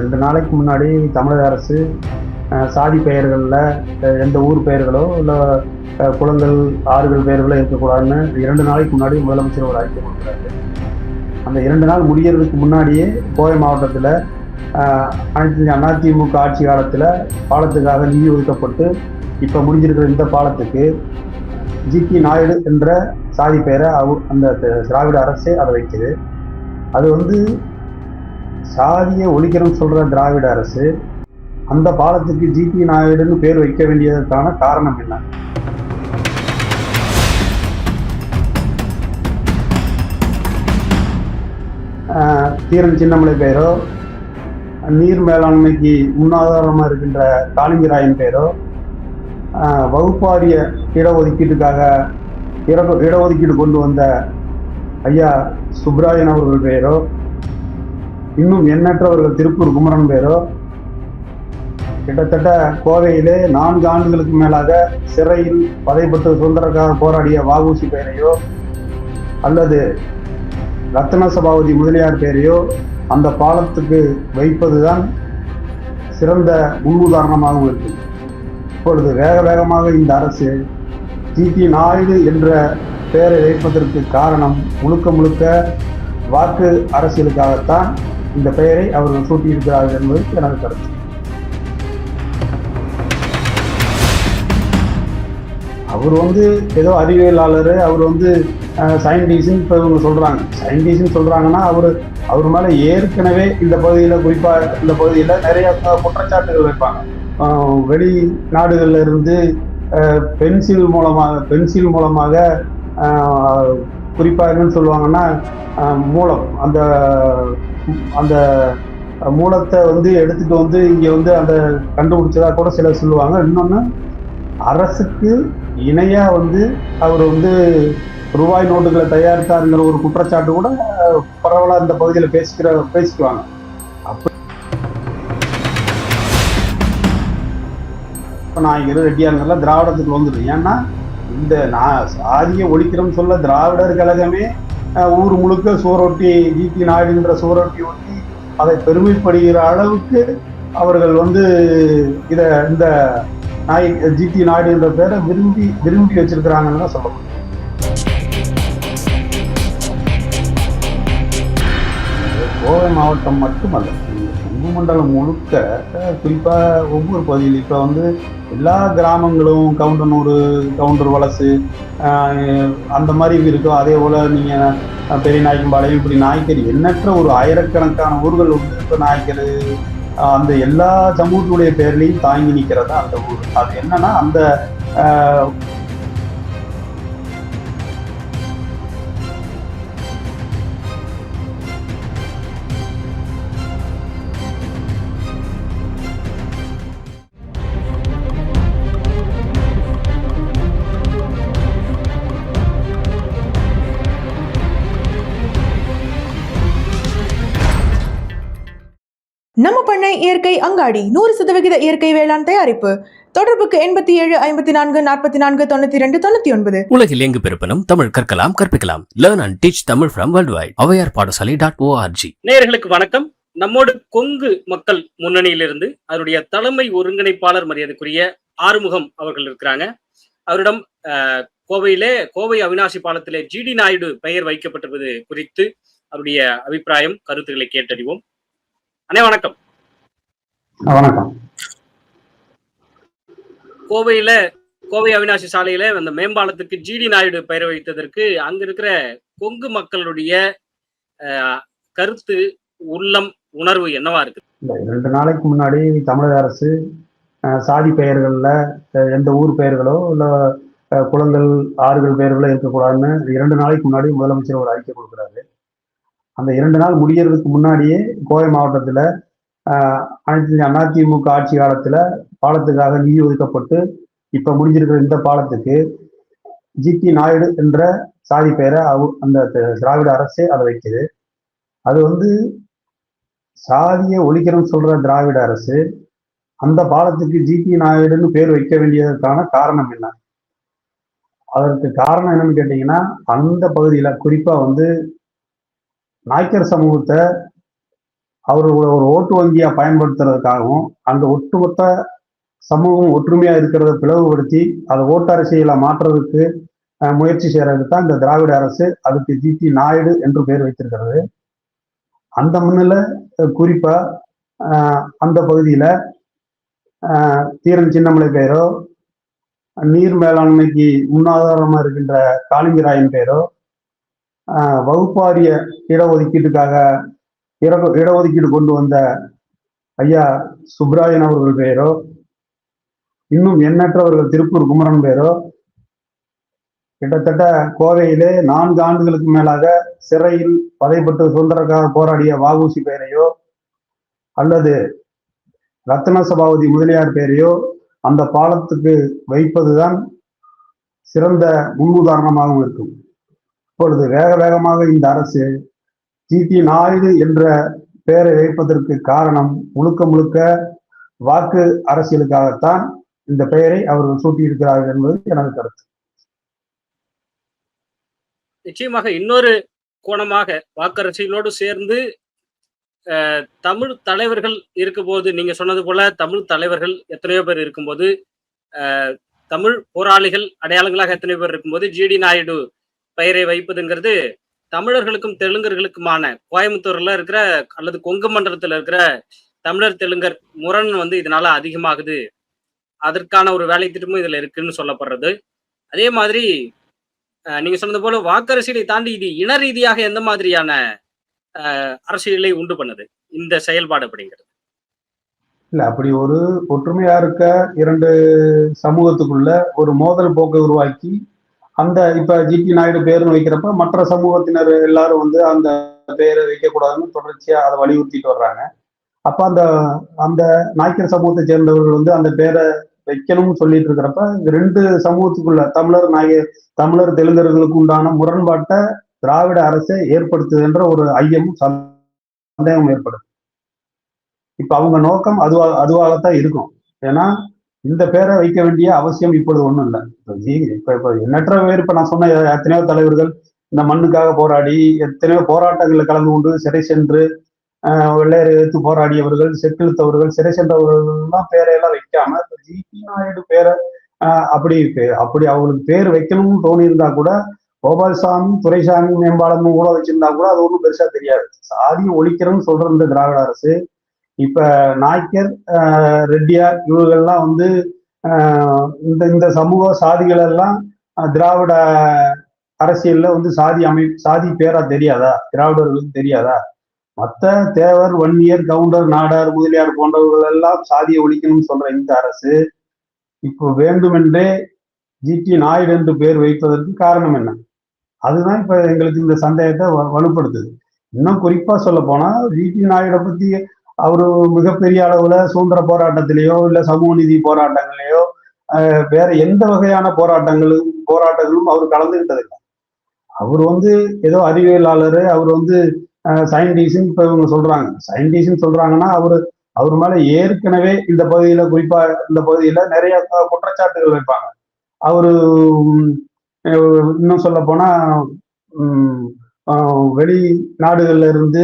ரெண்டு நாளைக்கு முன்னாடி தமிழக அரசு சாதி பெயர்களில் எந்த ஊர் பெயர்களோ இல்லை குளங்கள் ஆறுகள் பெயர்களோ இருக்கக்கூடாதுன்னு இரண்டு நாளைக்கு முன்னாடி முதலமைச்சர் ஒரு அறிக்கை கொடுக்குறாரு. அந்த இரண்டு நாள் முடியறதுக்கு முன்னாடியே கோவை மாவட்டத்தில் அனைத்து அதிமுக ஆட்சி காலத்தில் பாலத்துக்காக நிதி ஒதுக்கப்பட்டு இப்போ முடிஞ்சிருக்கிற இந்த பாலத்துக்கு ஜிபி நாயுடு என்ற சாதி பெயரை அவ அந்த திராவிட அரசே அதை வைக்குது. அது வந்து சாதியை ஒழிக்கிறோம்னு சொல்ற திராவிட அரசு அந்த பாலத்துக்கு ஜிபி நாயுடுன்னு பேர் வைக்க வேண்டியதற்கான காரணம் என்ன? தீரன் சின்னமலை பெயரோ நீர் மேலாண்மைக்கு முன்னாதாரமாக இருக்கின்ற காளிங்கராயன் பெயரோ ஆஹ் வகுப்பாரிய இடஒதுக்கீட்டுக்காக இட இடஒதுக்கீடு கொண்டு வந்த ஐயா சுப்ராயன் அவர்கள் பெயரோ இன்னும் எண்ணற்றவர்கள் திருப்பூர் குமரன் பேரோ? கிட்டத்தட்ட கோவையிலே நான்கு ஆண்டுகளுக்கு மேலாக சிறையில் பதைப்பட்டு சுதந்திரக்காக போராடிய வஉசி பெயரையோ அல்லது ரத்ன சபாபதி முதலியார் பெயரையோ அந்த பாலத்துக்கு வைப்பதுதான் சிறந்த முன்னுதாரணமாகவும் இருக்கு. இப்பொழுது வேக வேகமாக இந்த அரசு ஜிடி நாயுடு என்ற பெயரை வைப்பதற்கு காரணம் முழுக்க முழுக்க வாக்கு அரசியலுக்காகத்தான் இந்த பெயரை அவர்கள் சூட்டியிருக்கிறார்கள் என்பது எனது கருத்து. அவர் வந்து ஏதோ அறிவியலாளர் அவர் வந்து சயின்டிஸ்ட்னு இப்போ இவங்க சொல்கிறாங்க சயின்டிஸ்ட்னு சொல்கிறாங்கன்னா அவர் அவர் மேலே ஏற்கனவே இந்த பகுதியில் குறிப்பாக இந்த பகுதியில் நிறைய குற்றச்சாட்டுகள் வைப்பாங்க. வெளி நாடுகளில் இருந்து பென்சில் மூலமாக பென்சில் மூலமாக குறிப்பாக என்னன்னு சொல்லுவாங்கன்னா மூலம் அந்த அந்த மூலத்தை வந்து எடுத்துட்டு வந்து இங்கே வந்து அந்த கண்டுபிடிச்சதா கூட சிலர் சொல்லுவாங்க. இன்னொன்று அரசுக்கு இணையாக வந்து அவர் வந்து ரூபாய் நோட்டுகளை தயாரித்தாருங்கிற ஒரு குற்றச்சாட்டு கூட பரவலாக இந்த பகுதியில் பேசிக்கிற பேசிக்குவாங்க. அப்ப நான் இரு ரெட்டியாருங்கெல்லாம் திராவிடத்துக்கு வந்துடும் ஏன்னா இந்த நான் சாதியை ஒழிக்கிறோம்னு சொல்ல திராவிடர் கழகமே ஊர் முழுக்க சோரொட்டி ஜிபி நாயுடுன்ற சோரொட்டி ஒட்டி அதை பெருமைப்படுகிற அளவுக்கு அவர்கள் வந்து இத இந்த நாய் ஜிடி நாயுடுன்ற பேரை விரும்பி விரும்பி வச்சிருக்கிறாங்கன்னு தான் சொல்ல முடியும் கோவை மாவட்டம் மட்டுமல்ல கும்பமண்டலம் முழுக்க குறிப்பாக ஒவ்வொரு பகுதியில் இப்போ வந்து எல்லா கிராமங்களும் கவுண்டனூர் கவுண்டர் வலசு அந்த மாதிரி இருக்கும் அதே போல் நீங்கள் பெரிய நாய்க்கம்பாளையம் இப்படி நாய்க்கர் எண்ணற்ற ஒரு ஆயிரக்கணக்கான ஊர்கள் வந்து இப்போ நாய்க்கர் அந்த எல்லா சமூகத்துடைய பேர்லையும் தாங்கி நிற்கிறதா அந்த ஊர். அது என்னன்னா அந்த அஹ், நம்ம பண்ணை இயற்கை அங்காடி. நூறு சதவிகித இயற்கை வேளாண் தயாரிப்பு. தொடர்புக்கு எண்பத்தி ஏழு ஐம்பத்தி நான்கு நாற்பத்தி நான்கு தொண்ணூத்தி ரெண்டு தொண்ணூத்தி ஒன்பது. உலகில் எங்கு பிறப்பினும் தமிழ் கற்கலாம் கற்பிக்கலாம். Learn and teach Tamil from worldwide Avvaiyar Padasalai dot ORG நேயர்களுக்கு வணக்கம். நம்மோடு கொங்கு மக்கள் முன்னணியிலிருந்து அதனுடைய தலைமை ஒருங்கிணைப்பாளர் மரியாதைக்குரிய ஆறுமுகம் அவர்கள் இருக்கிறாங்க. அவரிடம் கோவையிலே கோவை அவினாசி பாலத்திலே ஜிடி நாயுடு பெயர் வைக்கப்பட்டிருப்பது குறித்து அவருடைய அபிப்பிராயம் கருத்துக்களை கேட்டறிவோம். அண்ணே வணக்கம். வணக்கம். கோவையில கோவை அவினாசி சாலையில அந்த மேம்பாலத்துக்கு ஜிடி நாயுடு பெயர் வைத்ததற்கு அங்க இருக்கிற கொங்கு மக்களுடைய கருத்து உள்ளம் உணர்வு என்னவா இருக்கு? ரெண்டு நாளைக்கு முன்னாடி தமிழக அரசு சாதி பெயர்களில் எந்த ஊர் பெயர்களோ இல்லை குளங்கள் ஆறுகள் பெயர்களோ இருக்கக்கூடாதுன்னு இரண்டு நாளைக்கு முன்னாடி முதலமைச்சர் ஒரு அறிக்கை கொடுக்குறாரு. அந்த இரண்டு நாள் முடியறதுக்கு முன்னாடியே கோவை மாவட்டத்தில் அனைத்து அதிமுக ஆட்சி காலத்தில் பாலத்துக்காக நிதி ஒதுக்கப்பட்டு இப்போ முடிஞ்சிருக்கிற இந்த பாலத்துக்கு ஜிபி நாயுடு என்ற சாதி பெயரை அந்த திராவிட அரசே அதை வைக்குது. அது வந்து சாதியை ஒழிக்கிறோம்னு சொல்ற திராவிட அரசு அந்த பாலத்துக்கு ஜிபி நாயுடுன்னு பேர் வைக்க வேண்டியதற்கான காரணம் என்ன? அதற்கு காரணம் என்னன்னு கேட்டீங்கன்னா அந்த பகுதியில குறிப்பா வந்து நாய்க்கர் சமூகத்தை அவர்களோட ஒரு ஓட்டு வங்கியா பயன்படுத்துறதுக்காகவும் அந்த ஒட்டுமொத்த சமூகம் ஒற்றுமையா இருக்கிறத பிளவுபடுத்தி அதை ஓட்டு அரசியலை மாற்றுறதுக்கு முயற்சி செய்யறதுக்கு தான் இந்த திராவிட அரசு அதுக்கு ஜிடி நாயுடு என்று பெயர் வைத்திருக்கிறது. அந்த முன்னில் குறிப்பா அந்த பகுதியில தீரன் சின்னமலை பெயரோ நீர் மேலாண்மைக்கு முன்னாதாரமா இருக்கின்ற காளிங்கராயன் பெயரோ வகுப்பாரிய இடஒதுக்கீட்டுக்காக இட- இடஒதுக்கீடு கொண்டு வந்த ஐயா சுப்ராயன் அவர்கள் பெயரோ இன்னும் எண்ணற்றவர்கள் திருப்பூர் குமரன் பெயரோ கிட்டத்தட்ட கோவையிலே நான்கு ஆண்டுகளுக்கு மேலாக சிறையில் பதைப்பட்டு சுதந்திரக்காக போராடிய வாகுசி பெயரையோ அல்லது ரத்ன சபாபதி முதலியார் பெயரையோ அந்த பாலத்துக்கு வைப்பதுதான் சிறந்த முன்னுதாரணமாகவும் இருக்கும். இப்பொழுது வேக வேகமாக இந்த அரசு ஜிடி நாயுடு என்ற பெயரை வைப்பதற்கு காரணம் முழுக்க முழுக்க வாக்கு அரசியலுக்காகத்தான் இந்த பெயரை அவர்கள் சூட்டியிருக்கிறார்கள் என்பது எனது கருத்து. நிச்சயமாக இன்னொரு கோணமாக வாக்கரசியலோடு சேர்ந்து தமிழ் தலைவர்கள் இருக்கும்போது நீங்க சொன்னது போல தமிழ் தலைவர்கள் எத்தனையோ பேர் இருக்கும்போது தமிழ் போராளிகள் அடையாளங்களாக எத்தனையோ பேர் இருக்கும்போது ஜிடி நாயுடு பெயரை வைப்பதுங்கிறது தமிழர்களுக்கும் தெலுங்கர்களுக்குமான கோயம்புத்தூர்ல இருக்கிற அல்லது கொங்கு மண்டலத்துல இருக்கிற தமிழர் தெலுங்கர் முரண் வந்து இதனால அதிகமாகுது. அதற்கான ஒரு வேலை திட்டமும் இதுல இருக்குன்னு சொல்லப்படுறது. அதே மாதிரி நீங்க சொன்னது போல வாக்கரசியலை தாண்டி இது இன ரீதியாக எந்த மாதிரியான அஹ், அரசியலை உண்டு பண்ணுது? இந்த செயல்பாடு அப்படிங்கிறது. இல்ல அப்படி ஒரு ஒற்றுமையா இருக்க இரண்டு சமூகத்துக்குள்ள ஒரு மோதல் போக்கை உருவாக்கி அந்த இப்ப ஜிடி நாயுடு பேருன்னு வைக்கிறப்ப மற்ற சமூகத்தினர் எல்லாரும் வந்து அந்த பேரை வைக்கக்கூடாதுன்னு தொடர்ச்சியா அதை வலியுறுத்திட்டு வர்றாங்க. அப்ப அந்த அந்த நாய்க்கர் சமூகத்தை சேர்ந்தவர்கள் வந்து அந்த பேரை வைக்கணும்னு சொல்லிட்டு இருக்கிறப்ப ரெண்டு சமூகத்துக்குள்ள தமிழர் நாயர் தமிழர் தெலுங்கர்களுக்கு உண்டான முரண்பாட்டை திராவிட அரசை ஏற்படுத்துதுன்ற ஒரு ஐயமும் சந்தேகம் ஏற்படுது. இப்ப அவங்க நோக்கம் அதுவா அதுவாகத்தான் இருக்கும். ஏன்னா இந்த பேரை வைக்க வேண்டிய அவசியம் இப்பொழுது ஒன்றும் இல்லை. இப்ப இப்ப எண்ணற்ற பேர் இப்ப நான் சொன்ன எத்தனையோ தலைவர்கள் இந்த மண்ணுக்காக போராடி எத்தனையோ போராட்டங்களில் கலந்து கொண்டு சிறை சென்று வெள்ளையரை எதிர்த்து போராடியவர்கள் செக்கிழுத்தவர்கள் சிறை சென்றவர்கள்லாம் பேரையெல்லாம் வைக்காம இப்ப ஜிபி நாயுடு பேரை அப்படி அப்படி அவங்களுக்கு பேர் வைக்கணும்னு தோணி இருந்தா கூட கோபால்சாமி துரைசாமி மேம்பாலமும் கூட வச்சிருந்தா கூட அது ஒன்றும் பெருசா தெரியாது. சாதியை ஒழிக்கிறோம்னு சொல்ற இந்த திராவிட அரசு இப்ப நாய்க்கர் ரெட்டியார் இவர்கள்லாம் வந்து இந்த இந்த சமூக சாதிகள் எல்லாம் திராவிட அரசியல்ல வந்து சாதி அமை சாதி பேரா தெரியாதா? திராவிடர்களுக்கு தெரியாதா? மற்ற தேவர் வன்னியர் கவுண்டர் நாடார் முதலியார் போன்றவர்கள் எல்லாம் சாதியை ஒழிக்கணும்னு சொல்ற இந்த அரசு இப்போ வேண்டுமென்றே ஜிடி நாயுடு என்று பேர் வைப்பதற்கு காரணம் என்ன? அதுதான் இப்ப எங்களுக்கு இந்த சந்தேகத்தை வ- வலுப்படுத்துது. இன்னும் குறிப்பா சொல்ல போனா ஜிடி நாயுடை பத்தி அவரு மிகப்பெரிய அளவுல சுதந்திர போராட்டத்திலேயோ இல்ல சமூக நீதி போராட்டங்களையோ வேற எந்த வகையான போராட்டங்களும் போராட்டங்களும் அவர் கலந்துகிட்டது இல்லை அவர் வந்து ஏதோ அறிவியலாளர் அவர் வந்து சயின்டிஸ்ட் இப்ப இவங்க சொல்றாங்க. சயின்டிஸ்ட் சொல்றாங்கன்னா அவரு அவர் மேல ஏற்கனவே இந்த பகுதியில குறிப்பா இந்த பகுதியில நிறைய குற்றச்சாட்டுகள் வைப்பாங்க. அவரு இன்னும் சொல்ல போனா வெளி நாடுகள்ல இருந்து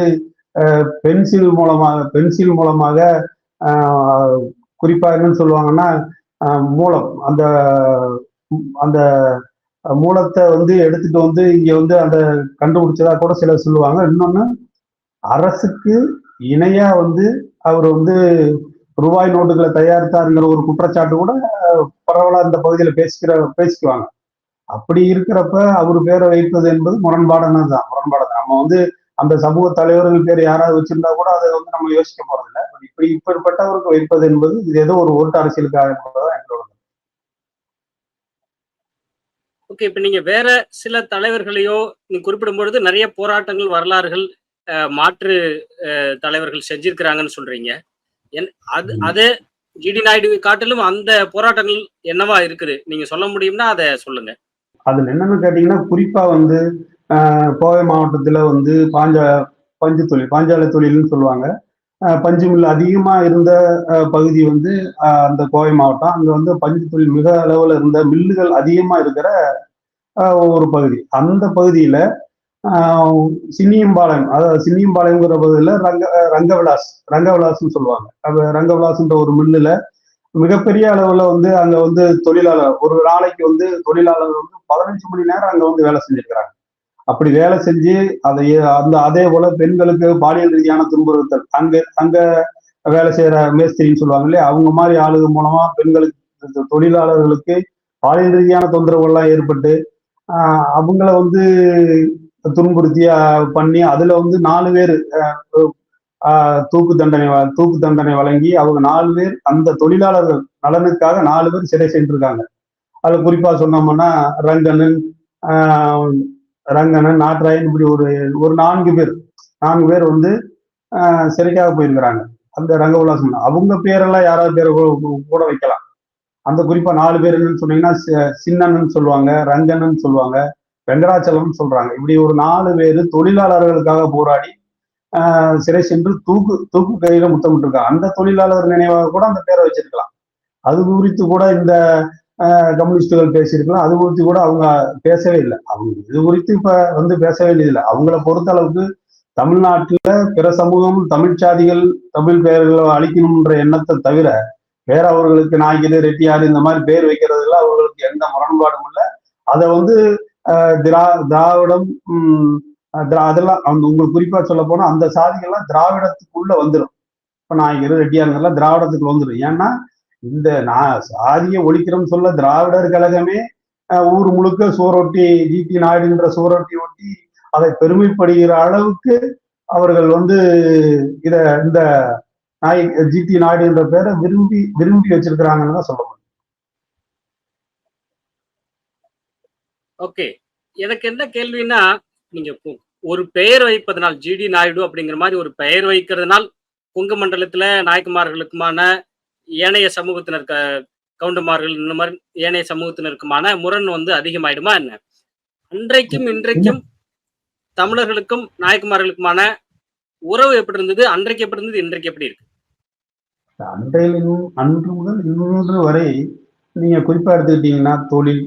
பென்சில் மூலமாக பென்சில் மூலமாக குறிப்பாக என்னன்னு சொல்லுவாங்கன்னா மூலம். அந்த அந்த மூலத்தை வந்து எடுத்துட்டு வந்து இங்க வந்து அந்த கண்டுபிடிச்சதா கூட சிலர் சொல்லுவாங்க. இன்னொன்னு அரசுக்கு இணையா வந்து அவர் வந்து ரூபாய் நோட்டுகளை தயாரித்தாருங்கிற ஒரு குற்றச்சாட்டு கூட பரவலாக பரவலா இந்த பகுதியில பேசிக்கிற பேசிக்குவாங்க. அப்படி இருக்கிறப்ப அவர் பேரை வைப்பது என்பது முரண்பாடானதுதான். முரண்பாடு நம்ம வந்து அந்த சமூக தலைவர்கள் பேர் யாராவது வச்சிருந்தா கூட அதை வந்து நம்ம யோசிக்க போறதில்ல. But இப்படி இப்படிப்பட்டவருக்கு வைப்பது என்பது இது ஏதோ ஒரு ஓட்டு அரசியலுக்காக என்பதுதான் எங்களோட ஓகே இப்ப நீங்க வேற சில தலைவர்களையோ நீங்க குறிப்பிடும் பொழுது நிறைய போராட்டங்கள் வரலாறுகள் மாற்று தலைவர்கள் செஞ்சிருக்கிறாங்கன்னு சொல்றீங்க. என்- அது. அது ஜிடி நாயுடு காட்டிலும் அந்த போராட்டங்கள் என்னவா இருக்குது? நீங்க சொல்ல முடியும்னா அதை சொல்லுங்க. அதுல என்னன்னு கேட்டீங்கன்னா குறிப்பா வந்து கோவை மாவட்டத்தில் வந்து பாஞ்சா பஞ்சு தொழில் பாஞ்சாலை தொழில்னு சொல்லுவாங்க. பஞ்சு மில் அதிகமாக இருந்த பகுதி வந்து அந்த கோவை மாவட்டம். அங்கே வந்து பஞ்சு தொழில் மிக அளவில் இருந்த மில்லுகள் அதிகமாக இருக்கிற ஒரு பகுதி. அந்த பகுதியில் சின்னியம்பாளையம் அதாவது சின்னியம்பாளையங்கிற பகுதியில் ரங்க ரங்கவிலாஸ் ரங்கவிலாஸ்னு சொல்லுவாங்க. அது ரங்கவிலாஸ்ன்ற ஒரு மில்லில் மிகப்பெரிய அளவில் வந்து அங்கே வந்து தொழிலாளர் ஒரு நாளைக்கு வந்து தொழிலாளர் வந்து பதினஞ்சு மணி நேரம் அங்கே வந்து வேலை செஞ்சுருக்கிறாங்க. அப்படி வேலை செஞ்சு அதை அந்த அதே போல பெண்களுக்கு பாலியல் ரீதியான துன்புறுத்தல் அங்க அங்க வேலை செய்யற மேஸ்திரின்னு சொல்லுவாங்க இல்லையா? அவங்க மாதிரி ஆளுக மூலமா பெண்களுக்கு தொழிலாளர்களுக்கு பாலியல் ரீதியான தொந்தரவுகள்லாம் ஏற்பட்டு அவங்கள வந்து துன்புறுத்தி பண்ணி அதுல வந்து நாலு பேர் தூக்கு தண்டனை வ- தூக்கு தண்டனை வழங்கி அவங்க நாலு பேர் அந்த தொழிலாளர்கள் நலனுக்காக நாலு பேர் சிறை சென்றிருக்காங்க. அதுல குறிப்பா சொன்னோம்னா ரங்கனன் ஆஹ் ரங்கனன் நாட்ராயன் இப்படி ஒரு ஒரு நான்கு பேர். நான்கு பேர் வந்து சிறைக்காக போயிருக்கிறாங்க. அந்த ரங்கவிலாசம் அவங்க பேரெல்லாம் யாராவது பேரை கூட- கூட வைக்கலாம். அந்த குறிப்பா நாலு பேர் என்னன்னு சொன்னீங்கன்னா சின்னன்னு சொல்லுவாங்க ரங்கன்னு சொல்லுவாங்க வெங்கடாச்சலம் சொல்றாங்க. இப்படி ஒரு நாலு பேர் தொழிலாளர்களுக்காக போராடி சிறை சென்று தூக்கு தூக்கு கையில முத்தமிட்டிருக்காங்க. அந்த தொழிலாளர் நினைவாக கூட அந்த பேரை வச்சிருக்கலாம். அது குறித்து கூட இந்த கம்யூனிஸ்டுகள் பேசியிருக்கலாம். அது குறித்து கூட அவங்க பேசவே இல்லை. அவங்க இது குறித்து இப்ப வந்து பேச வேண்டியதில்லை அவங்கள பொறுத்த அளவுக்கு தமிழ்நாட்டுல பிற சமூகம் தமிழ் சாதிகள் தமிழ் பெயர்களை அழிக்கணும்ன்ற எண்ணத்தை தவிர வேற அவர்களுக்கு நாய்க்கரு ரெட்டியார் இந்த மாதிரி பேர் வைக்கிறதுல அவர்களுக்கு எந்த முரண்பாடும் இல்லை. அதை வந்து திரா திராவிடம் திரா அதெல்லாம் அந்த உங்களுக்கு குறிப்பா சொல்ல போனா அந்த சாதிகள்லாம் திராவிடத்துக்குள்ள வந்துடும் இப்ப நாய்க்கரு ரெட்டியாருங்கெல்லாம் திராவிடத்துக்கு வந்துடும் ஏன்னா இந்த நான் சாதியை ஒழிக்கிறோம்னு சொல்ல திராவிடர் கழகமே அஹ் ஊர் முழுக்க சோரொட்டி ஜிடி நாயுடுன்ற சோரொட்டி ஒட்டி அதை பெருமைப்படுகிற அளவுக்கு அவர்கள் வந்து இத இந்த நாய் ஜிடி நாயுடுன்ற பேரை விரும்பி விரும்பி வச்சிருக்கிறாங்கன்னு தான் சொல்ல முடியும். ஓகே. எனக்கு என்ன கேள்வின்னா நீங்க கு- ஒரு பெயர் வைப்பதனால் ஜிடி நாயுடு அப்படிங்கிற மாதிரி ஒரு பெயர் வைக்கிறதுனால் குங்க மண்டலத்துல நாயக்குமார்களுக்குமான ஏனைய சமூகத்தினர் கவுண்டமார்கள் இந்த மாதிரி ஏனைய சமூகத்தினருக்குமான முரண் வந்து அதிகமாயிடுமா என்ன? அன்றைக்கும் இன்றைக்கும் தமிழர்களுக்கும் நாயக்குமார்களுக்குமான உறவு எப்படி இருந்தது? அன்றைக்கு எப்படி இருந்தது? இன்றைக்கு எப்படி இருக்கு? அன்றையிலும் அன்று முதல் இன்று வரை நீங்க குறிப்பா எடுத்துக்கிட்டீங்கன்னா தொழில்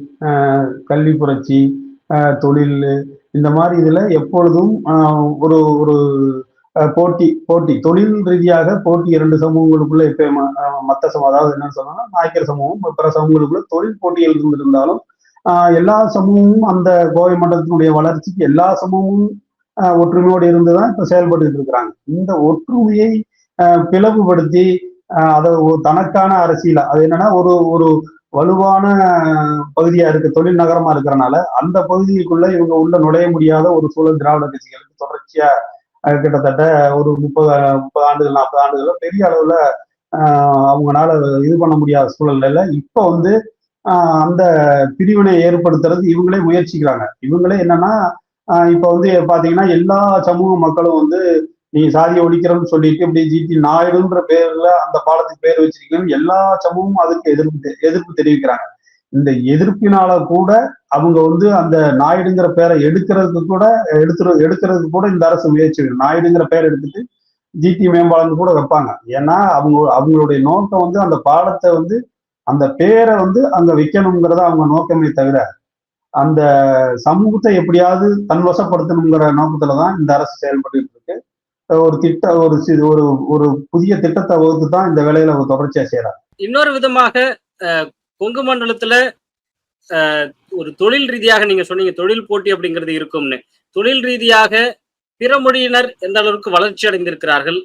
கல்வி புரட்சி தொழில் இந்த மாதிரி இதுல எப்பொழுதும் ஒரு ஒரு போட்டி போட்டி. தொழில் ரீதியாக போட்டி இரண்டு சமூகங்களுக்குள்ள எப்ப மற்ற சமூகம் அதாவது என்னன்னு சொன்னா நாயக்கர் சமூகம் பிற சமூகங்களுக்குள்ள தொழில் போட்டிகள் இருந்திருந்தாலும் எல்லா சமூகமும் அந்த கோவை மண்டலத்தினுடைய வளர்ச்சிக்கு எல்லா சமூகமும் ஒற்றுமையோடு ஒற்றுமையோடு இருந்துதான் இப்ப செயல்பட்டு இருக்கிறாங்க. இந்த ஒற்றுமையை பிளவுபடுத்தி அதை ஒரு தனக்கான அரசியல அது என்னன்னா ஒரு ஒரு வலுவான பகுதியா இருக்கு தொழில் நகரமா இருக்கிறனால அந்த பகுதிக்குள்ள இவங்க உள்ள நுழைய முடியாத ஒரு சூழல் திராவிட கட்சிகளுக்கு தொடர்ச்சியா கிட்டத்தட்ட ஒரு முப்பது முப்பது ஆண்டுகள் நாற்பது ஆண்டுகள் பெரிய அளவுல அவங்களால இது பண்ண முடியாத சூழல்ல இப்ப வந்து அந்த பிரிவினை ஏற்படுத்துறது இவங்களே முயற்சிக்கிறாங்க. இவங்களே என்னன்னா இப்போ இப்ப வந்து பாத்தீங்கன்னா எல்லா சமூக மக்களும் வந்து நீ சாதியை ஒழிக்கிறோம்னு சொல்லிட்டு இப்படி ஜிடி நாயுடுன்ற பேர்ல அந்த பாலத்துக்கு பேர் வச்சிருக்கீங்கன்னு எல்லா சமூகமும் அதுக்கு எதிர்ப்பு தெ- எதிர்ப்பு தெரிவிக்கிறாங்க. இந்த எதிர்ப்பினால கூட அவங்க வந்து அந்த நாயுடுங்கிற பேரை எடுக்கிறதுக்கு கூட எடுத்துரு எடுக்கிறதுக்கு கூட இந்த அரசு முயற்சி நாயுடுங்கிற பேர் எடுத்துட்டு ஜிடி மேம்பாலம் கூட வைப்பாங்க. ஏன்னா அவங்க அவங்களுடைய நோக்கம் வந்து அந்த பாலத்தை வந்து அந்த பேரை வந்து அங்க வைக்கணுங்கிறத அவங்க நோக்கமே தவிர அந்த சமூகத்தை எப்படியாவது தன்வசப்படுத்தணுங்கிற நோக்கத்துல தான் இந்த அரசு செயல்பட்டு இருக்கு. ஒரு திட்ட ஒரு ஒரு ஒரு புதிய திட்டத்தை வகுத்து தான் இந்த வேலையில தொடர்ச்சியா செய்யறாங்க இன்னொரு விதமாக கொங்கு மண்டலத்துல ஒரு தொழில் ரீதியாக நீங்க சொன்னீங்க தொழில் போட்டி அப்படிங்கிறது இருக்கும்னு. தொழில் ரீதியாக பிற மொழியினர் எந்த அளவுக்கு வளர்ச்சி அடைந்திருக்கிறார்கள்?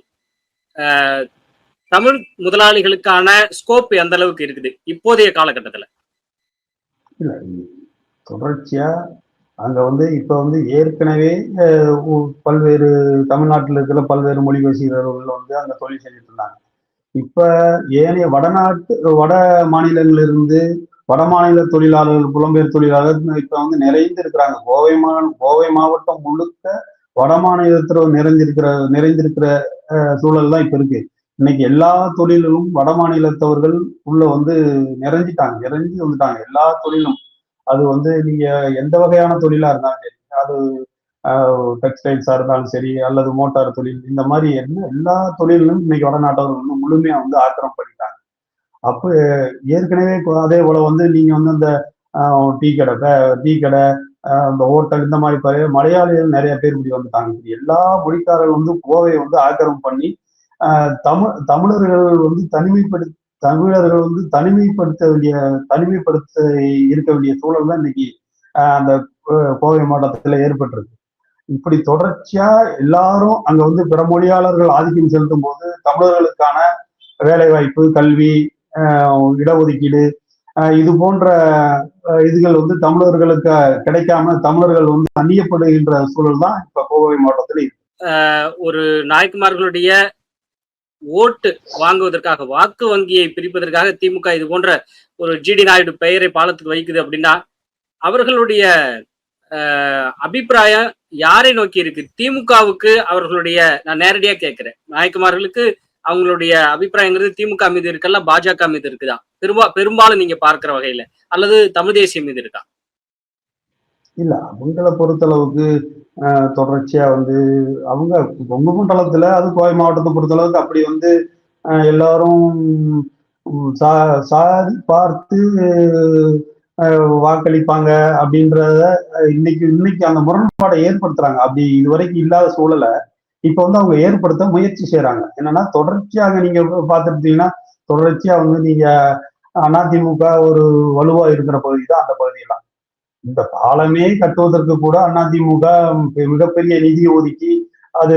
தமிழ் முதலாளிகளுக்கான ஸ்கோப் எந்த அளவுக்கு இருக்குது இப்போதைய காலகட்டத்துல? இல்ல தொடர்ச்சியா அங்க வந்து இப்ப வந்து ஏற்கனவே பல்வேறு தமிழ்நாட்டில் இருக்கிற பல்வேறு மொழி பேசுகிறவர்கள் வந்து அங்க தொழில் செஞ்சுட்டு இருந்தாங்க. இப்ப ஏனைய வடநாட்டு வட மாநிலங்களிலிருந்து வட மாநில தொழிலாளர்கள் புலம்பெயர் தொழிலாளர்கள் இப்ப வந்து நிறைந்து இருக்கிறாங்க. கோவை மா கோவை மாவட்டம் முழுக்க வட மாநிலத்துல நிறைஞ்சிருக்கிற நிறைந்திருக்கிற சூழல் தான் இப்ப இருக்கு. இன்னைக்கு எல்லா தொழிலும் வட மாநிலத்தவர்கள் உள்ள வந்து நிறைஞ்சிட்டாங்க நிறைஞ்சு வந்துட்டாங்க. எல்லா தொழிலும். அது வந்து நீங்க எந்த வகையான தொழிலா இருந்தாலும் அது டெக்ஸ்டைல்ஸாக இருந்தாலும் சரி அல்லது மோட்டார் தொழில் இந்த மாதிரி என்ன எல்லா தொழிலும் இன்னைக்கு வடநாட்டவர்கள் வந்து முழுமையாக வந்து ஆக்கிரம் பண்ணிட்டாங்க அப்போ ஏற்கனவே அதே போல வந்து நீங்கள் வந்து அந்த டீ கடை டீ கடை அந்த ஹோட்டல் இந்த மாதிரி பழைய மலையாளிகள் நிறைய பேர் இப்படி வந்துட்டாங்க. எல்லா மொழிக்காரர்கள் வந்து கோவையை வந்து ஆக்கிரமம் பண்ணி தமிழ் தமிழர்கள் வந்து தனிமைப்படுத்த தமிழர்கள் வந்து தனிமைப்படுத்த வேண்டிய தனிமைப்படுத்த இருக்க வேண்டிய சூழல் தான் இன்னைக்கு அந்த கோவை மாவட்டத்தில் ஏற்பட்டிருக்கு. இப்படி தொடர்ச்சியா எல்லாரும் அங்க வந்து பிற மொழியாளர்கள் ஆதிக்கம் செலுத்தும் போது தமிழர்களுக்கான வேலைவாய்ப்பு கல்வி இடஒதுக்கீடு இது போன்ற இதுகள் வந்து தமிழர்களுக்கு கிடைக்காம தமிழர்கள் வந்து அந்நியப்படுகின்ற சூழல் தான் இப்ப கோவை மாவட்டத்தில் ஒரு நாயக்குமார்களுடைய ஓட்டு வாங்குவதற்காக வாக்கு வங்கியை பிரிப்பதற்காக திமுக இது போன்ற ஒரு ஜிடி நாயுடு பெயரை பாலத்துக்கு வைக்குது அப்படின்னா அவர்களுடைய அபிப்பிராயம் யாரை நோக்கி இருக்கு? திமுகவுக்கு அவர்களுடைய நான் நேரடியா கேட்கிறேன். நாயக்குமார்களுக்கு அவங்களுடைய அபிப்பிராயங்கிறது திமுக மீது இருக்கல்ல பாஜக மீது இருக்குதா? பெரும்பா பெரும்பாலும் நீங்க பார்க்கிற வகையில அல்லது தமிழ் தேசியம் மீது இருக்கா? இல்ல அவங்கள பொறுத்தளவுக்கு அஹ், தொடர்ச்சியா வந்து அவங்க கொங்கு மண்டலத்துல அது கோவை மாவட்டத்தை பொறுத்தளவுக்கு அப்படி வந்து அஹ், எல்லாரும் உம், சா- சாதி பார்த்து வாக்களிப்பாங்க அப்படின்றத இன்னைக்கு இன்னைக்கு அந்த முரண்பாடை ஏற்படுத்துறாங்க. அப்படி இதுவரைக்கும் இல்லாத சூழலை இப்ப வந்து அவங்க ஏற்படுத்த முயற்சி செய்யறாங்க என்னன்னா தொடர்ச்சியாக நீங்க பார்த்துருந்தீங்கன்னா தொடர்ச்சியா வந்து நீங்க அதிமுக ஒரு வலுவா இருக்கிற பகுதி தான் அந்த பகுதியெல்லாம். இந்த பாலமே கட்டுவதற்கு கூட அதிமுக மிகப்பெரிய நிதி ஒதுக்கி அது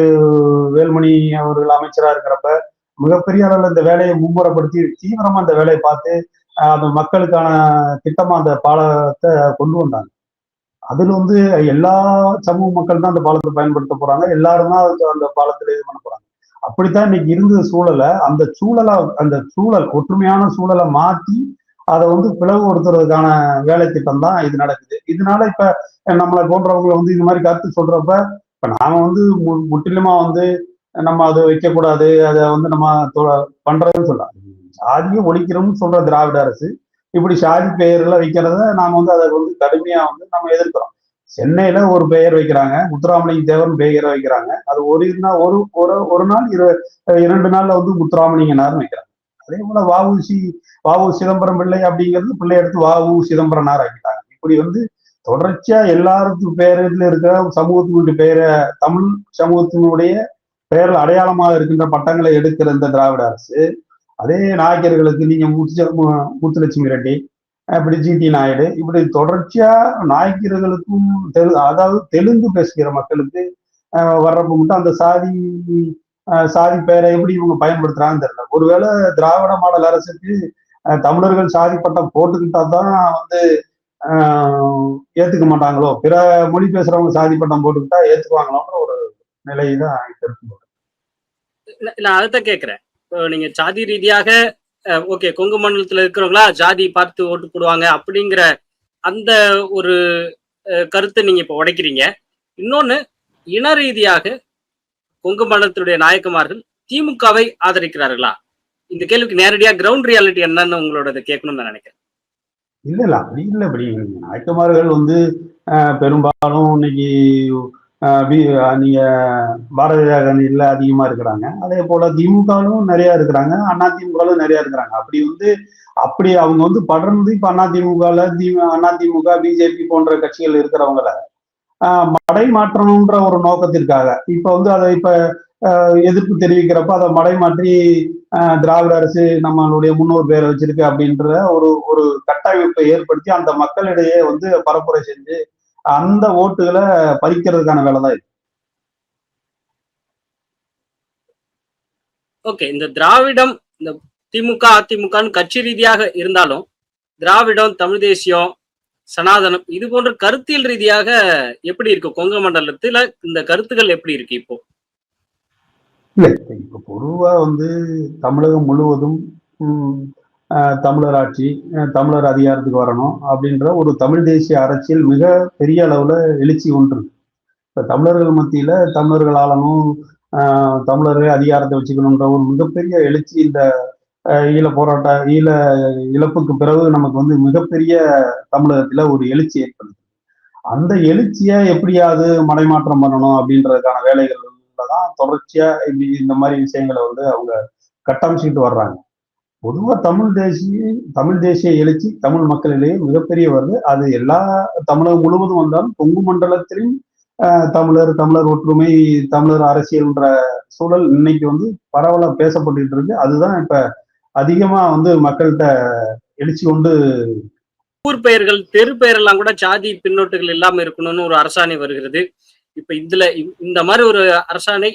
வேல்மணி அவர்கள் அமைச்சரா இருக்கிறப்ப மிகப்பெரிய அளவில் இந்த வேலையை மும்முறைப்படுத்தி தீவிரமா அந்த வேலையை பார்த்து அந்த மக்களுக்கான திட்டமா அந்த பாலத்தை கொண்டு வந்தாங்க. அதுல வந்து எல்லா சமூக மக்கள் தான் அந்த பாலத்தை பயன்படுத்த போறாங்க. எல்லாரும் தான் அந்த பாலத்துல இது பண்ண போறாங்க. அப்படித்தான் இன்னைக்கு இருந்த சூழலை அந்த சூழலை அந்த சூழல் ஒற்றுமையான சூழலை மாத்தி அதை வந்து பிளவுபடுத்துறதுக்கான வேலை திட்டம் தான் இது நடக்குது. இதனால இப்ப நம்மளை போன்றவங்களை வந்து இது மாதிரி கருத்து சொல்றப்ப இப்ப நாம வந்து மு- முற்றிலுமா வந்து நம்ம அதை வைக்கக்கூடாது அதை வந்து நம்ம பண்றதுன்னு சொல்லலாம். சாதியை ஒழிக்கிறோம்னு சொல்ற திராவிட அரசு. இப்படி சாதி பெயர்ல வைக்கிறத நாம வந்து அதை வந்து கடுமையா வந்து நம்ம எதிர்க்கிறோம். சென்னையில ஒரு பெயர் வைக்கிறாங்க முத்துராமலிங்க தேவன் பெயர் வைக்கிறாங்க. அது ஒரு நாள் ஒரு ஒரு ஒரு நாள் இரு இரண்டு நாள்ல வந்து முத்துராமலிங்கனார்னு வைக்கிறாங்க. அதே போல வாவுசி வாவு சிதம்பரம் பிள்ளை அப்படிங்கிறது பிள்ளை எடுத்து வாவு சிதம்பரனார் ஆக்கிட்டாங்க. இப்படி வந்து தொடர்ச்சியா எல்லாருக்கும் பேரில் இருக்கிற சமூகத்தினுடைய பெயரை தமிழ் சமூகத்தினுடைய பெயரில் அடையாளமாக இருக்கின்ற பட்டங்களை எடுக்கிற இந்த திராவிட அரசு அதே நாயக்கர்களுக்கு நீங்க முத்து முத்துலட்சுமி ரெட்டி இப்படி ஜிடி நாயுடு இப்படி தொடர்ச்சியா நாயக்கர்களுக்கும் தெலு அதாவது தெலுங்கு பேசுகிற மக்களுக்கு வர்றப்ப மட்டும் அந்த சாதி சாதி பெயரை எப்படி இவங்க பயன்படுத்துறாங்கன்னு தெரியல. ஒருவேளை திராவிட மாடல் அரசுக்கு தமிழர்கள் சாதி பட்டம் போட்டுக்கிட்டா தான் வந்து ஏத்துக்க மாட்டாங்களோ? பிற மொழி பேசுறவங்க சாதி பட்டம் போட்டுக்கிட்டா ஏத்துக்குவாங்களோன்ற ஒரு நிலை தான் இப்ப இருக்கு இல்ல- அதைத்தான் நீங்க சாதி ரீதியாக ஓகே கொங்கு மண்டலத்துல இருக்கிறவங்களா ஜாதி பார்த்து ஓட்டு போடுவாங்க அப்படிங்கிற அந்த ஒரு கருத்தை நீங்க இப்ப உடைக்கிறீங்க. இன்னொன்னு இன ரீதியாக கொங்கு மண்டலத்துடைய நாயக்குமார்கள் திமுகவை ஆதரிக்கிறார்களா? இந்த கேள்விக்கு நேரடியா கிரவுண்ட் ரியாலிட்டி என்னன்னு உங்களோட கேட்கணும்னு நான் நினைக்கிறேன். இல்ல இல்ல அப்படி இல்ல அப்படி. நாயக்கமார்கள் வந்து பெரும்பாலும் இன்னைக்கு நீங்கள் நீங்க பாரதிய ஜனதால அதிகமா இருக்கிறாங்க. அதே போல திமுகவும் நிறைய இருக்கிறாங்க அதிமுகவும் நிறைய இருக்கிறாங்க. அப்படி வந்து அப்படி அவங்க வந்து படர்ந்து இப்ப அண்ணா அதிமுக பிஜேபி போன்ற கட்சிகள் இருக்கிறவங்கள ஆஹ், மடை மாற்றணுன்ற ஒரு நோக்கத்திற்காக இப்ப வந்து அதை இப்ப எதிர்ப்பு தெரிவிக்கிறப்ப அதை மடை மாற்றி திராவிட அரசு நம்மளுடைய முன்னோர் பேரை வச்சிருக்கு அப்படின்ற ஒரு ஒரு கட்டமைப்பை ஏற்படுத்தி அந்த மக்களிடையே வந்து பரப்புரை செஞ்சு அந்த ஓட்டுகளை பறிக்கிறதுக்கான வேலை தான் இது. ஓகே இந்த திராவிடம் இந்த திமுக அதிமுகன்னு கட்சி ரீதியாக இருந்தாலும் திராவிடம் தமிழ் தேசியம் சனாதனம் இது போன்ற கருத்தியல் ரீதியாக எப்படி இருக்கு? கொங்கு மண்டலத்துல இந்த கருத்துக்கள் எப்படி இருக்கு இப்போ? இல்ல இப்ப பொதுவா வந்து தமிழகம் முழுவதும் தமிழர் ஆட்சி தமிழர் அதிகாரத்துக்கு வரணும் அப்படின்ற ஒரு தமிழ் தேசிய அரசியல் மிக பெரிய அளவில் எழுச்சி ஒன்று. இப்போ தமிழர்கள் மத்தியில் தமிழர்கள் ஆளணும் தமிழர்கள் தமிழரே அதிகாரத்தை வச்சுக்கணுன்ற ஒரு மிகப்பெரிய எழுச்சி இந்த ஈழ போராட்ட ஈழ இழப்புக்கு பிறகு நமக்கு வந்து மிகப்பெரிய தமிழகத்தில் ஒரு எழுச்சி ஏற்படுது. அந்த எழுச்சியை எப்படியாவது மடைமாற்றம் பண்ணணும் அப்படின்றதுக்கான வேலைகள்ல தான் தொடர்ச்சியாக இப்படி இந்த மாதிரி விஷயங்களை வந்து அவங்க கட்டமைச்சுக்கிட்டு வர்றாங்க. பொதுவாக தமிழ் தேசிய தமிழ் தேசிய எழுச்சி தமிழ் மக்களிலேயே மிகப்பெரிய வருது. அது எல்லா தமிழகம் முழுவதும் வந்தாலும் கொங்கு மண்டலத்திலும் தமிழர் தமிழர் ஒற்றுமை தமிழர் அரசியல்ன்ற சூழல் இன்னைக்கு வந்து பரவலாக பேசப்பட்டு இருக்கு. அதுதான் இப்ப அதிகமா வந்து மக்கள்கிட்ட எழுச்சி கொண்டு ஊர் பெயர்கள் தெரு பெயரெல்லாம் கூட சாதி பின்னோட்டுகள் இல்லாம இருக்கணும்னு ஒரு அரசாணை வருகிறது. இப்ப இதுல இந்த மாதிரி ஒரு அரசாணை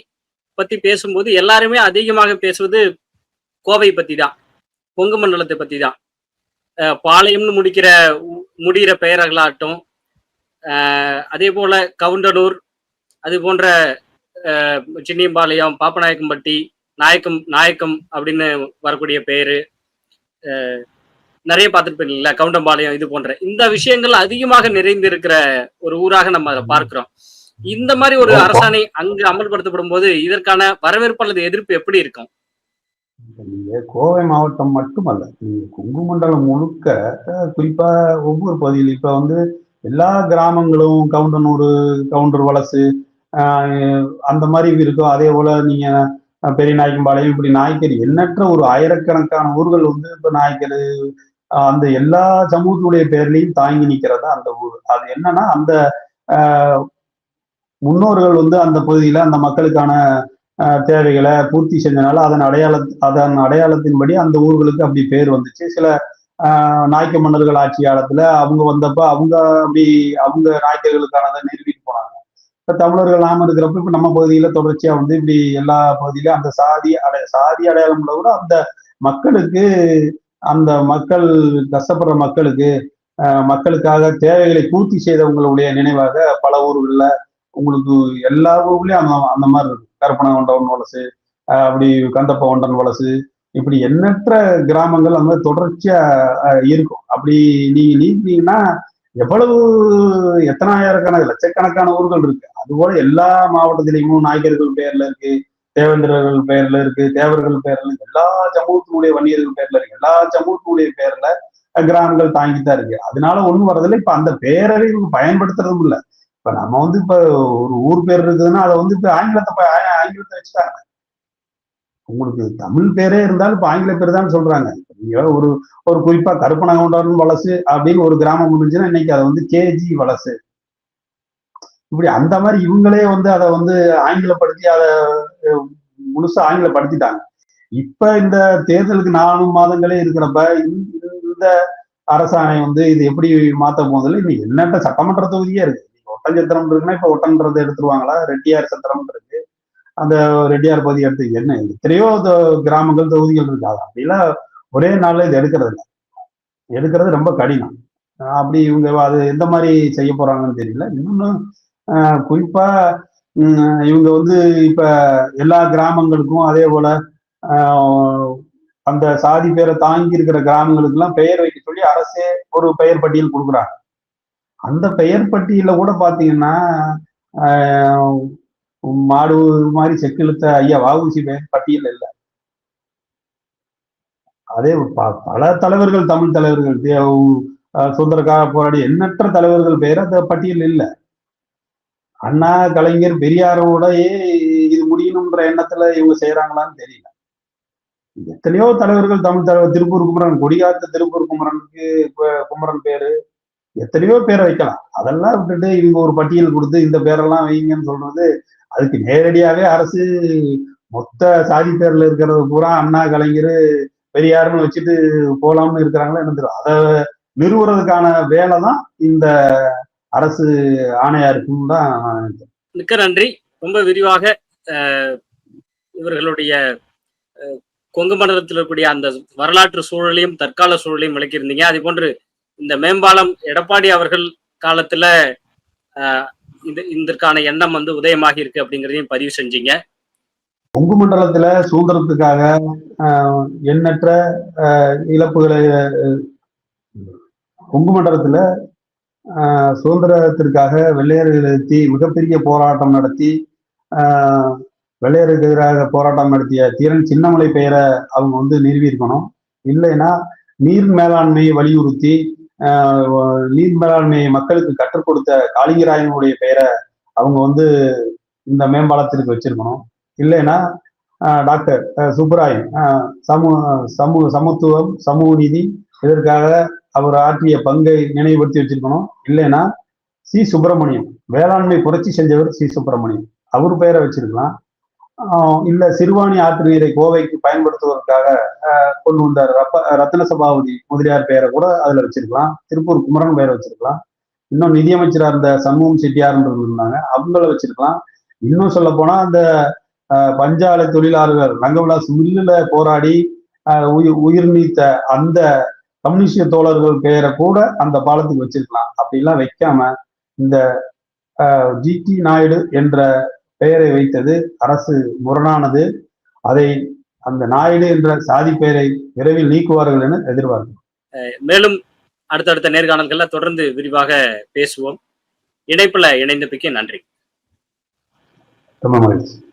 பத்தி பேசும்போது எல்லாருமே அதிகமாக பேசுவது கோவை பத்தி தான் கொங்கு மண்டலத்தை பத்தி தான் பாளையம்னு முடிக்கிற முடிகிற பெயர்களாகட்டும் அதே போல கவுண்டனூர் அது போன்ற சின்னியம்பாளையம் பாப்பநாயக்கம்பட்டி நாயக்கம் நாயக்கம் அப்படின்னு வரக்கூடிய பேரு அஹ், நிறைய பார்த்துருப்பீங்கல்ல கவுண்டம்பாளையம் இது போன்ற. இந்த விஷயங்கள் அதிகமாக நிறைந்திருக்கிற ஒரு ஊராக நம்ம அதை பார்க்கிறோம். இந்த மாதிரி ஒரு அரசாணை அங்கு அமல்படுத்தப்படும் போது இதற்கான வரவேற்பு அல்லது எதிர்ப்பு எப்படி இருக்கும்? நீங்க கோவை மாவட்டம் மட்டுமல்ல நீங்க கொங்கு மண்டலம் முழுக்க குறிப்பாக குறிப்பா ஒவ்வொரு பகுதியில் இப்ப வந்து எல்லா கிராமங்களும் கவுண்டனூர் கவுண்டர் வலசு அந்த மாதிரி இருக்கும். அதே போல நீங்க பெரிய நாய்க்கம்பாளையம் இப்படி நாய்க்கறி எண்ணற்ற ஒரு ஆயிரக்கணக்கான ஊர்கள் வந்து இப்ப நாய்க்கரு அந்த எல்லா சமூகத்துடைய பேர்லையும் தாங்கி நிக்கிறதா அந்த ஊர். அது என்னன்னா அந்த முன்னோர்கள் வந்து அந்த பகுதியில அந்த மக்களுக்கான தேவைகளை பூர்த்தி செஞ்சனால அதன் அடையாள அதன் அடையாளத்தின்படி அந்த ஊர்களுக்கு அப்படி பேர் வந்துச்சு. சில நாய்க்க நாயக்க மன்னர்கள் ஆட்சி காலத்துல அவங்க வந்தப்ப அவங்க அப்படி அவங்க நாயக்கர்களுக்கானதை நிறுவிட்டு போனாங்க. இப்ப தமிழர்கள் நாம இருக்கிறப்ப இப்ப நம்ம பகுதியில தொடர்ச்சியா வந்து இப்படி எல்லா பகுதியிலும் அந்த சாதி அடைய சாதி அடையாளம் கூட அந்த மக்களுக்கு அந்த மக்கள் கஷ்டப்படுற மக்களுக்கு மக்களுக்காக தேவைகளை பூர்த்தி செய்தவங்களுடைய நினைவாக பல ஊர்களில் உங்களுக்கு எல்லா ஊர்லயும் அந்த அந்த மாதிரி இருக்கும். கருப்பண கொண்டவன் வலசு அப்படி கந்தப்பகொண்டன் வலசு இப்படி எண்ணற்ற கிராமங்கள் அந்த மாதிரி தொடர்ச்சியா இருக்கும். அப்படி நீங்க நீக்கினீங்கன்னா எவ்வளவு எத்தனாயிரக்கணக்கான லட்சக்கணக்கான ஊர்கள் இருக்கு. அதுபோல எல்லா மாவட்டத்திலையும் நாயக்கர்கள் பேர்ல இருக்கு தேவேந்திரர்கள் பேர்ல இருக்கு தேவர்கள் பேர்ல இருக்கு. எல்லா சமூகத்தினுடைய வன்னியர்கள் பேர்ல இருக்கு. எல்லா சமூகத்தினுடைய பேர்ல கிராமங்கள் தாங்கித்தான் இருக்கு. அதனால ஒண்ணும் வரதில்லை. இப்ப அந்த பேரவை இவங்க பயன்படுத்துறதும் இல்லை. இப்ப நம்ம வந்து இப்ப ஒரு ஊர் பேர் இருக்குதுன்னா அதை வந்து இப்ப ஆங்கிலத்தை ஆங்கிலத்தை வச்சுட்டாங்க. உங்களுக்கு தமிழ் பேரே இருந்தாலும் இப்ப ஆங்கில பேர் தான் சொல்றாங்க. நீங்க ஒரு ஒரு குறிப்பா கருப்பனகவுண்டன் வலசு அப்படின்னு ஒரு கிராமம் முடிஞ்சுன்னா இன்னைக்கு அதை வந்து கேஜி வலசு. இப்படி அந்த மாதிரி இவங்களே வந்து அதை வந்து ஆங்கிலப்படுத்தி அதை முழுசா ஆங்கிலப்படுத்திட்டாங்க. இப்ப இந்த தேர்தலுக்கு நாலு மாதங்களே இருக்கிறப்ப இந்த- அரசாணை வந்து இது எப்படி மாத்த போதில்லை இன்னைக்கு என்னட்ட சட்டமன்ற தொகுதியே இருக்கு. நீங்க இருக்குன்னா இப்ப ஒட்டன்றது எடுத்துருவாங்களா? ரெட்டியார் சத்திரம் இருக்கு. அந்த ரெட்டியார் பகுதி எடுத்து என்ன எத்தனையோ கிராமங்கள் தொகுதிகள் இருக்காது அப்படிலாம் ஒரே நாள்ல இது எடுக்கிறது இல்லை. எடுக்கிறது ரொம்ப கடினம். அப்படி இவங்க அது எந்த மாதிரி செய்ய போறாங்கன்னு தெரியல. இன்னொன்னு குறிப்பா உம், இவங்க வந்து இப்ப எல்லா கிராமங்களுக்கும் அதே போல ஆஹ், அந்த சாதி பேரை தாங்கி இருக்கிற கிராமங்களுக்கு எல்லாம் பெயர் வைக்க சொல்லி அரசே ஒரு பெயர் பட்டியல் கொடுக்குறாங்க. அந்த பெயர் பட்டியல கூட பாத்தீங்கன்னா ஆஹ், மாடு மாதிரி செக்கிழுத்த ஐயா வாகுசி பெயர் பட்டியல் இல்லை. அதே ப- பல தலைவர்கள் தமிழ் தலைவர்கள் தே- போராடி எண்ணற்ற தலைவர்கள் பெயர் அந்த பட்டியல் இல்லை. அண்ணா கலைஞர் பெரியாரோடயே இது முடியணும்ன்ற எண்ணத்துல இவங்க செய்யறாங்களான்னு தெரியல. எத்தனையோ தலைவர்கள் தமிழ் தலைவர் திருப்பூர் குமரன் கொடிகாத்த திருப்பூர் குமரனுக்கு குமரன் பேரு எத்தனையோ பேரை வைக்கலாம். அதெல்லாம் விட்டுட்டு இவங்க ஒரு பட்டியல் கொடுத்து இந்த பேரெல்லாம் வைங்கன்னு சொல்றது அதுக்கு நேரடியாவே அரசு மொத்த சாதி பேர்ல இருக்கிறது பூரா அண்ணா கலைஞர் பெரியாருன்னு வச்சுட்டு போலாம்னு இருக்கிறாங்களா என்ன தெரியும் அதை நிறுவுறதுக்கான வேலை தான் இந்த அரசு ஆணையா இருக்குன்னு தான் நினைக்கிறேன். மிக்க நன்றி. ரொம்ப விரிவாக இவர்களுடைய கொங்கு மண்டலத்தில் இருக்கக்கூடிய அந்த வரலாற்று சூழலையும் தற்கால சூழலையும் விளக்கியிருந்தீங்க. அதே போன்று இந்த மேம்பாலம் எடப்பாடி அவர்கள் காலத்துல இது இந்த இதற்கான எண்ணம் வந்து உதயமாகி இருக்கு அப்படிங்கிறதையும் பதிவு செஞ்சீங்க. கொங்கு மண்டலத்துல சுதந்திரத்துக்காக எண்ணற்ற இழப்புகளை கொங்கு மண்டலத்துல சுதந்திரத்திற்காக வெள்ளையர்கள் எழுத்தி மிகப்பெரிய போராட்டம் நடத்தி வெள்ளையருக்கு எதிராக போராட்டம் நடத்திய தீரன் சின்னமலை பெயரை அவங்க வந்து நிறுவியிருக்கணும். இல்லைன்னா நீர் மேலாண்மையை வலியுறுத்தி நீர் மேலாண்மையை மக்களுக்கு கற்றுக் கொடுத்த காளிங்கராயனுடைய பெயரை அவங்க வந்து இந்த மேம்பாலத்திற்கு வச்சிருக்கணும். இல்லைன்னா டாக்டர் சுப்புராயன் சமூக சமூக சமத்துவம் சமூக நீதி இதற்காக அவர் ஆற்றிய பங்கை நினைவுபடுத்தி வச்சிருக்கணும். இல்லைன்னா சி சுப்பிரமணியம் வேளாண்மை புரட்சி செஞ்சவர் சி சுப்பிரமணியம் அவர் பெயரை வச்சிருக்கலாம். இல்ல சிறுவாணி ஆற்று நீரை கோவைக்கு பயன்படுத்துவதற்காக கொண்டு வந்தார் ரப்ப ரத்ன சபாபதி முதலியார் பெயரை கூட அதுல வச்சிருக்கலாம். திருப்பூர் குமரன் பெயரை வச்சிருக்கலாம். இன்னும் நிதியமைச்சராக இருந்த சண்முகம் செட்டியார்ன்றது இருந்தாங்க. அவங்கள வச்சிருக்கலாம். இன்னும் சொல்ல போனா அந்த ஆஹ் பஞ்சாலை தொழிலாளர்கள் ரங்கவிலாஸ் மில்லுல போராடி ஆஹ் உயிர் உயிர் நீத்த அந்த கம்யூனிஸ்ட தோழர்கள் பெயரை கூட அந்த பாலத்துக்கு வச்சிருக்கலாம். அப்படிலாம் வைக்காம இந்த ஜிடி நாயுடு என்ற பெயரை வைத்தது அரசு முரணானது அதை அந்த நாயுடு என்ற சாதி பெயரை விரைவில் நீக்குவார்கள் என எதிர்பார்க்கிறோம். மேலும் அடுத்தடுத்த நேர்காணல்கள்ல தொடர்ந்து விரிவாக பேசுவோம். இணைப்புல இணைந்தமைக்கு நன்றி. ரொம்ப மகிழ்ச்சி.